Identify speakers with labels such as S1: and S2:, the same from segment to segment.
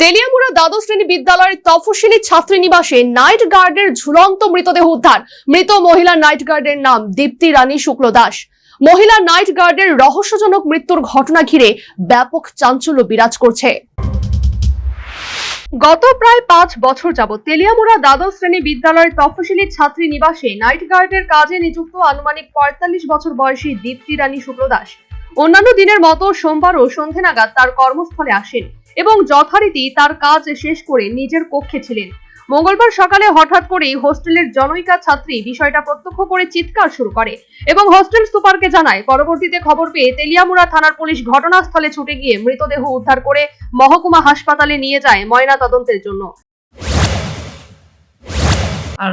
S1: তেলিয়ামুড়া দ্বাদশ শ্রেণি বিদ্যালয়ের তফসিলি ছাত্রী নিবাসে নাইট গার্ডের ঝুলন্ত মৃতদেহ উদ্ধার। মৃত মহিলা নাইট গার্ডের নাম দীপ্তি রানী শুক্ল দাস। মহিলা নাইট গার্ডের রহস্যজনক মৃত্যুর ঘটনা ঘিরে ব্যাপক চাঞ্চল্য বিরাজ করছে। গত প্রায় পাঁচ বছর যাবৎ তেলিয়ামুড়া দ্বাদশ শ্রেণি বিদ্যালয়ের তফসিলি ছাত্রী নিবাসে নাইট গার্ডের কাজে নিযুক্ত আনুমানিক পঁয়তাল্লিশ বছর বয়সী দীপ্তি রানী শুক্ল দাস অন্যান্য দিনের মতো সোমবারও সন্ধে নাগাদ তার কর্মস্থলে আসেন এবং যথারীতি তার কাজ শেষ করে নিজের কক্ষে ছিলেন। মঙ্গলবার সকালে হঠাৎ করেই হোস্টেলের জনৈকা ছাত্রী বিষয়টা প্রত্যক্ষ করে চিৎকার শুরু করে এবং হোস্টেল সুপারকে জানায়, পরবর্তীতে খবর পেয়ে তেলিয়ামুড়া থানার পুলিশ ঘটনাস্থলে ছুটে গিয়ে মৃতদেহ উদ্ধার করে মহকুমা হাসপাতালে নিয়ে যায় ময়না তদন্তের জন্য।
S2: আর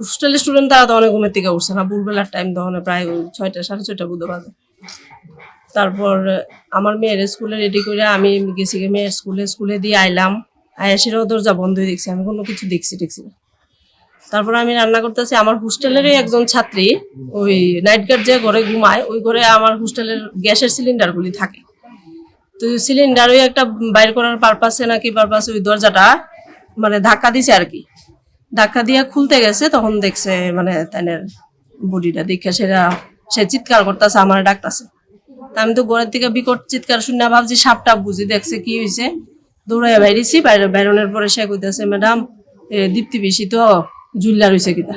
S2: হোস্টেলের স্টুডেন্ট তারা তো অনেক ঘুমের থেকে উঠছে না, ভোরবেলার টাইম তখন প্রায় ছয়টা, সাড়ে ছয়টা বুধে বাজে তারপর আমার মেয়ের স্কুলে রেডি করে আমি গেছি মেয়ের স্কুলে স্কুলে দিয়ে আইলাম। আয়াসেরও দরজা বন্ধ হয়ে দেখছি আমি কোনো কিছু দেখছি দেখছি না। তারপর আমি রান্না করতেছি, আমার হোস্টেলেরই একজন ছাত্রী, ওই নাইট গার্ড যে ঘরে ঘুমায়, ওই ঘরে আমার হোস্টেলের গ্যাসের সিলিন্ডারগুলি থাকে। তো সিলিন্ডার ওই একটা বাইর করার পারপাসে নাকি পারপাসে ওই দরজাটা মানে ধাক্কা দিছে আর কি। ধাক্কা দিয়ে খুলতে গেছে, তখন দেখছে মানে তাইনের বডিটা, দেখে সেটা, সে চিৎকার করতেছে, আমার ডাকতেছে। আমি তো ঘরের থেকে বিকট চিৎকার শুনে ভাবছি, সাপটা বুঝি, দেখছে কি হয়েছে দৌড়াইয়া বাইরেছি, বাইরে বাইরনের পরে সে কইতেছে, ম্যাডাম দীপ্তি বেশি তো জুল্লা রয়েছে কিনা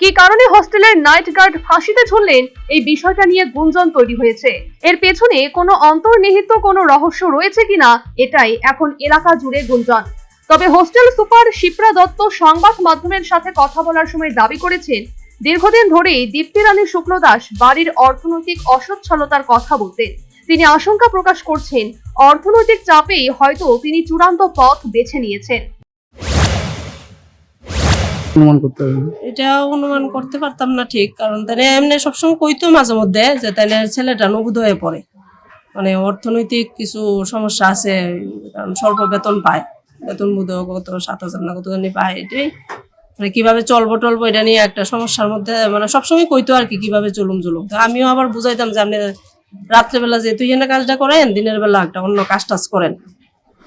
S1: কি কারণে হোস্টেলের নাইট গার্ড ফাঁসিতে ঝুললেন? এই বিষয়টা নিয়ে গুঞ্জন তৈরি হয়েছে। এর পেছনে কোনো অন্তর্নিহিত কোনো রহস্য রয়েছে কিনা, এটাই এখন এলাকা জুড়ে গুঞ্জন। তবে হোস্টেল সুপার শিপ্রা দত্ত সংবাদ মাধ্যমের সাথে কথা বলার সময় দাবি করেছেন দীর্ঘদিন ধরেই দীপ্তি রানী শুক্ল দাস বাড়ির অর্থনৈতিক অসচ্ছলতার কথা বলতেন। তিনি আশঙ্কা প্রকাশ করছেন অর্থনৈতিক চাপেই হয়তো তিনি চূড়ান্ত পথ বেছে নিয়েছেন।
S3: অনুমান করতে
S2: এটা অনুমান করতে পারতাম না ঠিক কারণ তাই এমনি সবসময় কইতো মাঝে মধ্যে যে তাই ছেলেটা নবুদ হয়ে পড়ে। মানে অর্থনৈতিক কিছু সমস্যা আছে কারণ স্বল্প বেতন পায় বেতন বুধ কত সাত হাজার না কত জানি পায় এটাই মানে কীভাবে চলবো টলবো এটা নিয়ে একটা সমস্যার মধ্যে মানে সবসময় কইতো আর কি, কীভাবে চলুম চলুম। তো আমিও আবার বুঝাইতাম যে আপনি রাত্রেবেলা যেহেতু এখানে কাজটা করেন, দিনের বেলা একটা অন্য কাজ টাজ করেন।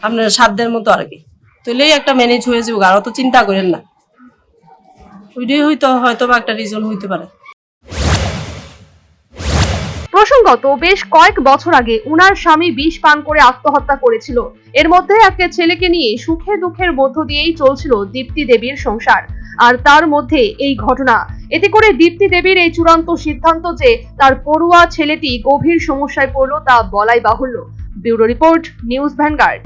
S2: আপনার সাধ্যের মতো আর কি। তাহলেই একটা ম্যানেজ হয়ে যাবে, আর অত চিন্তা করেন না। ওইটাই হয়তো হয়তো বা একটা রিজন হইতে পারে।
S1: প্রসঙ্গত বেশ কয়েক বছর আগে উনার স্বামী বিষ পান করে আত্মহত্যা করেছিল। এর মধ্যে একটা ছেলেকে নিয়ে সুখে দুঃখের মধ্য দিয়েই চলছিল দীপ্তি দেবীর সংসার। আর তার মধ্যে এই ঘটনা। এতে করে দীপ্তি দেবীর এই চূড়ান্ত সিদ্ধান্ত যে তার পড়ুয়া ছেলেটি গভীর সমস্যায় পড়ল তা বলাই বাহুল্য। Bureau report, News Vanguard.